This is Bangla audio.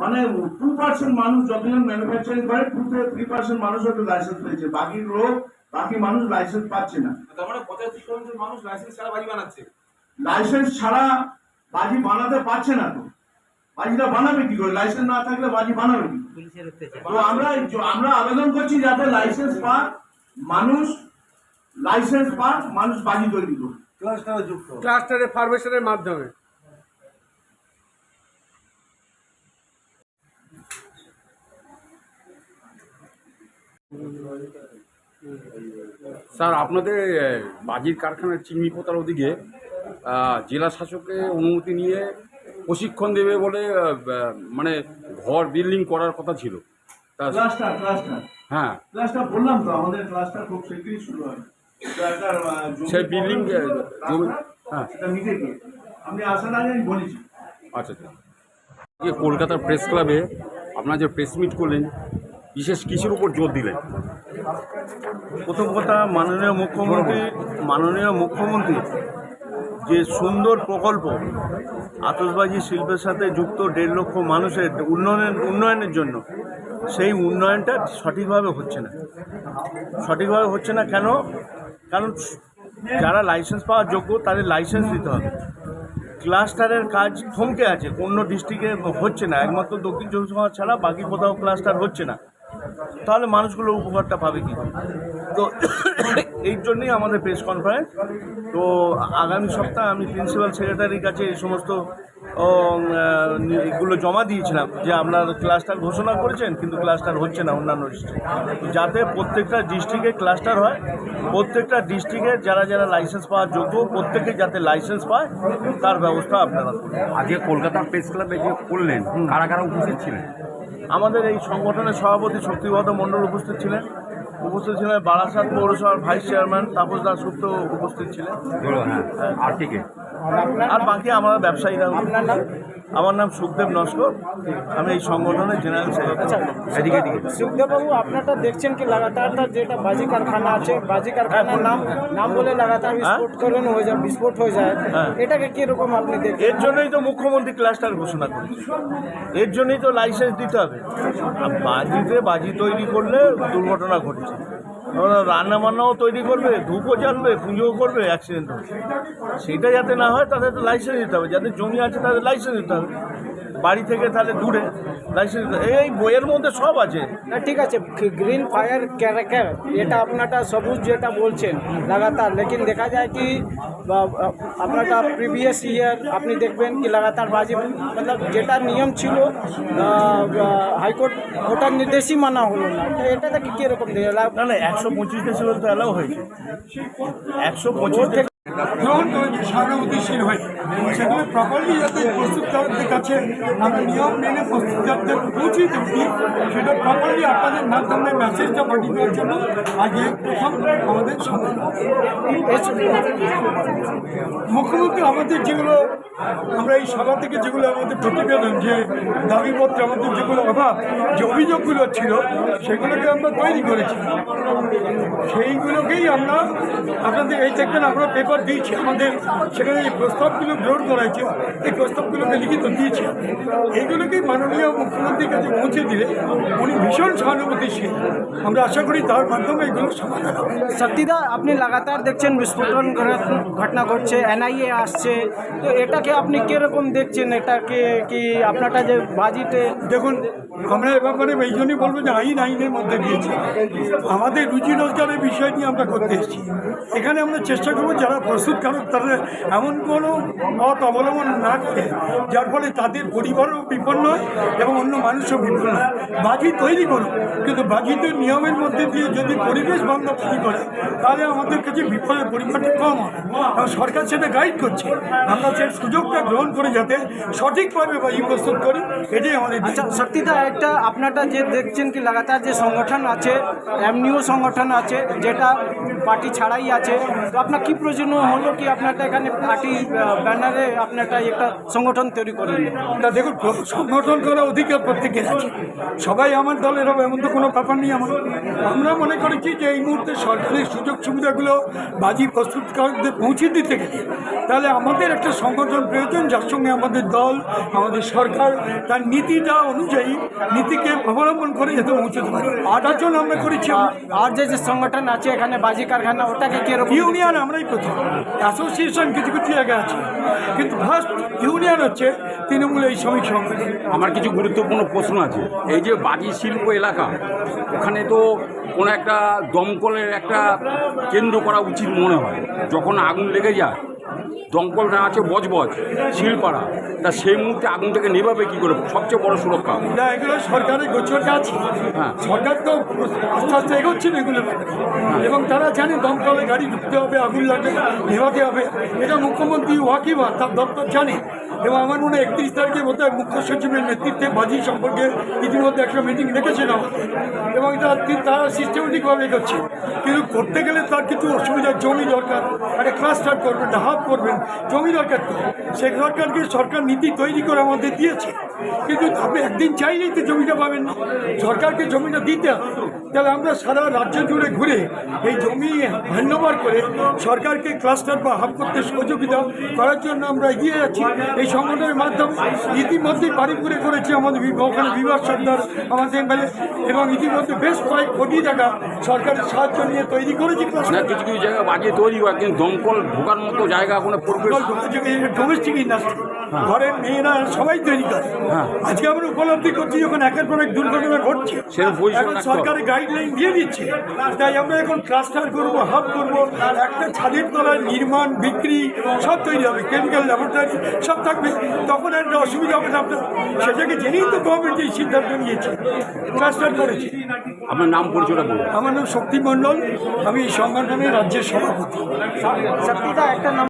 মানে টু পার্সেন্ট মানুষ যতজন ম্যানুফ্যাকচারিং করে টু থেকে থ্রি পার্সেন্ট মানুষ হয়তো লাইসেন্স পেয়েছে। বাকি লোক বাকি মানুষ লাইসেন্স পাচ্ছে না। তার মানে পঁচাশি শতাংশ মানুষ লাইসেন্স ছাড়া বাজি বানাচ্ছে। লাইসেন্স ছাড়া বাজি বানাতে পারছে না তো। বাজিটা বানাবে কি করে? লাইসেন্স না থাকলে বাজি বানাবে কি? তো আমরা আমরা আবেদন করছি যাতে লাইসেন্স পা মানুষ লাইসেন্স পা মানুষ বাজি তৈরি করুক। ক্লাস্টারে ফার্মেশনের মাধ্যমে। স্যার আপনাদের বাজির কারখানার চিংড়ি পোতার ওদিকে জেলা শাসকের অনুমতি নিয়ে প্রশিক্ষণ দেবে বলে মানে ঘর বিল্ডিং করার কথা ছিল। হ্যাঁ। ক্লাসটা বললাম তো আমাদের ক্লাসটা খুব শীঘ্রই শুরু হয়। সেই ক্লাসটা, হ্যাঁ। সেটা নিজে গিয়ে। আপনি আসার আগে আমি বলেছি। আচ্ছা আচ্ছা। কলকাতার প্রেস ক্লাবে আপনারা যে প্রেস মিট করলেন বিশেষ কিসের উপর জোর দিলেন? প্রথম কথা, মাননীয় মুখ্যমন্ত্রী মাননীয় মুখ্যমন্ত্রী, যে সুন্দর প্রকল্প আতসবাজি শিল্পের সাথে যুক্ত দেড় লক্ষ মানুষের উন্নয়নের উন্নয়নের জন্য, সেই উন্নয়নটা সঠিকভাবে হচ্ছে না। সঠিকভাবে হচ্ছে না কেন? কারণ যারা লাইসেন্স পাওয়ার যোগ্য, তাদের লাইসেন্স দিতে হবে। ক্লাস্টারের কাজ থমকে আছে, অন্য ডিস্ট্রিক্টে হচ্ছে না। একমাত্র দক্ষিণ চব্বিশ পরগনা ছাড়া বাকি কোথাও ক্লাস্টার হচ্ছে না। তাহলে মানুষগুলো উপকারটা পাবে কি? তো এই জন্যই আমাদের প্রেস কনফারেন্স তো আগামী সপ্তাহে আমি প্রিন্সিপাল সেক্রেটারির কাছে এই সমস্ত এগুলো জমা দিয়েছিলাম যে আপনার ক্লাস্টার ঘোষণা করেছেন কিন্তু ক্লাস্টার হচ্ছে না অন্যান্য ডিস্ট্রিক্ট যাতে প্রত্যেকটা ডিস্ট্রিক্টে ক্লাস্টার হয় প্রত্যেকটা ডিস্ট্রিক্টে যারা যারা লাইসেন্স পাওয়ার যোগ্য প্রত্যেকে যাতে লাইসেন্স পায় তার ব্যবস্থা আপনারা করুন। আজকে কলকাতা প্রেস ক্লাবে যে করলেন কারা কারা উপস্থিত ছিলেন? আমাদের এই সংগঠনের সভাপতি শক্তিগত মণ্ডল উপস্থিত ছিলেন। উপস্থিত ছিলেন বারাসাত পৌরসভার ভাইস চেয়ারম্যান তাপস দাস গুপ্ত উপস্থিত ছিলেন। হ্যাঁ আর আর বাকি আমার ব্যবসায়ীরা আমার নাম সুখদেব নস্কর। আমি এই সংগঠনের জেনারেল সেক্রেটারি এদিকে এদিকে। সুখদেববাবু আপনারটা দেখছেন কি? লাগাতার তার যেটা বাজি কারখানা আছে বাজি কারখানার নাম নাম বলে লাগাতার বিস্ফোটকরণ হয়ে যায় বিস্ফোট হয়ে যায়। হ্যাঁ। এটাকে কীরকম আপনি দেখছেন? এর জন্যই তো মুখ্যমন্ত্রী ক্লাস্টার ঘোষণা করেছে। এর জন্যই তো লাইসেন্স দিতে হবে। বাজিতে বাজি তৈরি করলে দুর্ঘটনা ঘটেছে। রান্না বান্নাও তৈরি করবে, ধূপও জ্বালবে, পুজোও করবে অ্যাক্সিডেন্ট হবে। সেটা যাতে না হয়, তাদের লাইসেন্স দিতে হবে। যাদের জমি আছে, তাদের লাইসেন্স দিতে হবে। বাড়ি থেকে তাহলে দূরে। লাইসেন্স এই বইয়ের মধ্যে সব আছে। না ঠিক আছে গ্রিন ফায়ার ক্যারেক্টার এটা আপনারটা সবুজ যেটা বলছেন লাগাতার। লেকিন দেখা যায় কি আপনারটা প্রিভিয়াস ইয়ার আপনি দেখবেন কি লাগাতার বাজি মতলব যেটা নিয়ম ছিল হাইকোর্ট ওটার নির্দেশই মানা হলো না। তো এটা থেকে কীরকম না না একশো পঁচিশ ডেসিবেল তো অ্যালাউ হয়েছে। একশো পঁচিশ সহানুভূতিশীল হয়ে। সেগুলো প্রপারলি যাতে প্রস্তুতকারকদের কাছে আমরা নিয়ম মেনে প্রস্তুতকারদের পৌঁছে দিই সেটা প্রপারলি আপনাদের মাধ্যমে মেসেজটা পাঠিয়ে দেওয়ার জন্য আজকে প্রথম আমাদের সময় মুখ্যমন্ত্রী আমাদের যেগুলো, আমরা এই সভা থেকে যেগুলো আমাদের প্রতিবেদন, যে দাবিপত্র, আমাদের যেগুলো অভাব, যে অভিযোগগুলো ছিল, সেগুলোকে আমরা তৈরি করেছি। সেইগুলোকেই আমরা আপনাদের, এই দেখবেন আমরা পেপার দিয়েছি আমাদের সেখানে এই প্রস্তাবগুলো গ্রহণ করা হয়েছে এই প্রস্তাবগুলোকে লিখিত দিয়েছি। এইগুলোকেই মাননীয় মুখ্যমন্ত্রীর কাছে পৌঁছে দিলে উনি ভীষণ সহানুভূতিশীল আমরা আশা করি তার মাধ্যমে এগুলো সমাধান হবে। শক্তিদা আপনি লাগাতার দেখছেন বিস্ফোরণ ঘট- ঘটনা ঘটছে এনআইএ আসছে। তো এটাকে আপনি কীরকম দেখছেন? এটাকে কি আপনারটা যে বাজিতে দেখুন আমরা এ ব্যাপারে এই জন্যই বলব যে আইন আইনের মধ্যে দিয়েছি। আমাদের রুজি রোজগারের বিষয় নিয়ে আমরা করতে এসেছি। এখানে আমরা চেষ্টা করব যারা প্রস্তুত প্রস্তুতকারক তারা এমন কোনো পথ অবলম্বন না করে যার ফলে তাদের পরিবারও বিপন্ন হয় এবং অন্য মানুষও বিপন্ন হয়। বাজি তৈরি করুক কিন্তু বাজিতে নিয়মের মধ্যে দিয়ে যদি পরিবেশ বান্ধব তৈরি করে তাহলে আমাদের কাছে বিপদের পরিমাণটা কম হবে। এবং সরকার সেটা গাইড করছে। আমরা সেই সুযোগটা গ্রহণ করে যাতে সঠিকভাবে বাজি প্রস্তুত করি এটাই আমাদের আচ্ছা শক্তিদা একটা আপনারটা যে দেখছেন কি লাগাতার যে সংগঠন আছে এমনিও সংগঠন আছে যেটা পার্টি ছাড়াই আছে। তো আপনার কি প্রয়োজন হলো কি আপনারটা এখানে পার্টি ব্যানারে আপনারটা একটা সংগঠন তৈরি করে নিলেন? না দেখুন সংগঠন করার অধিকার প্রত্যেকের আছে। সবাই আমার দলের হবে এমন তো কোনো ব্যাপার নেই আমার। আমরা মনে করেছি যে এই মুহূর্তে সরকারি সুযোগ সুবিধাগুলো বাজি প্রস্তুতকারকদের পৌঁছে দিতে গেলে তাহলে আমাদের একটা সংগঠন প্রয়োজন যার সঙ্গে আমাদের দল আমাদের সরকার তার নীতিটা অনুযায়ী নীতিকে অবলম্বন করে যাতে পৌঁছতে পারে। আর জন্য আমরা করেছি আর যে যে সংগঠন আছে এখানে বাজি কারখানা ওটাকে কীরকম ইউনিয়ন আমরাই প্রথম। অ্যাসোসিয়েশন কিছু কিছু জায়গা আছে। কিন্তু ফার্স্ট ইউনিয়ন হচ্ছে তৃণমূল এই শ্রমিক সংগঠন। আমার কিছু গুরুত্বপূর্ণ প্রশ্ন আছে। এই যে বাজি শিল্প এলাকা ওখানে তো কোনো একটা দমকলের একটা কেন্দ্র করা উচিত মনে হয়। যখন আগুন লেগে যায় দমকল না আছে বজবজ শিলপাড়া। তা সেই মুহূর্তে আগুন থেকে নেভাবে কি করে? সবচেয়ে বড় সুরক্ষা। না এগুলো সরকারের গোচর কাজ হ্যাঁ। সরকার তো আস্তে আস্তে এগোচ্ছে না এগুলো এবং তারা জানে দমকলে গাড়ি ঢুকতে হবে আগুন লাগবে নেভাতে হবে। এটা মুখ্যমন্ত্রী ওয়াকিবা তার দপ্তর জানে। এবং আমার মনে হয় একত্রিশ তারিখে বোধহয় মুখ্য সচিবের নেতৃত্বে বাজি সম্পর্কে ইতিমধ্যে একটা মিটিং আমাদের এবং তারা সিস্টেমেটিকভাবে এগোচ্ছে। কিন্তু করতে গেলে তার কিছু অসুবিধা, জমি দরকার, একটা ক্লাস্টার করবেন হাফ করবেন, জমি দরকার তো। সে সরকারকে সরকার নীতি তৈরি করে আমাদের দিয়েছে। কিন্তু আপনি একদিন চাইলেই তো জমিটা পাবেন না। সরকারকে জমিটা দিতে হবে। তাহলে আমরা সারা রাজ্য জুড়ে ঘুরে এই জমি হ্যান্ডওভার করে সরকারকে ক্লাস্টার বা হাফ করতে সহযোগিতা করার জন্য আমরা এগিয়ে যাচ্ছি। এই সংগঠনের মাধ্যমে ইতিমধ্যেই বাড়িপুরে করেছি আমাদের ওখানে বিভাগ সর্দার আমাদের এমএলএ এবং ইতিমধ্যে বেশ কয়েক কোটি টাকা সরকারের সাহায্য নিয়ে তৈরি করেছি ক্লাস্টার কিছু কিছু জায়গায় বাজি তৈরি হয় কিন্তু দমকল ঢোকার মতো জায়গা কোনো ডোমেস্টিক ইন্ডাস্ট্রি ঘরের মেয়েরা সবাই তৈরি করে। হ্যাঁ। আজকে আমরা উপলব্ধি করছি যখন একের পর এক দুর্ঘটনা ঘটছে। এখন রাখতে সরকারি গাইডলাইন দিয়ে দিচ্ছে। তাই আমরা এখন ক্লাস্টার করব হাব করব একটা ছাদের তলায় নির্মাণ বিক্রি সব তৈরি হবে। কেমিক্যাল ল্যাবরেটরি সব থাকবে। তখন আর একটা অসুবিধা হবে না আপনার। সেটাকে জেনেই তো গভর্নমেন্ট এই সিদ্ধান্ত নিয়েছে ক্লাস্টার করেছে। আপনার নাম পরিচয়টা বলুন। আমার নাম শক্তি মণ্ডল। আমি এই সংগঠনের রাজ্যের সভাপতি। শক্তিদা একটা নাম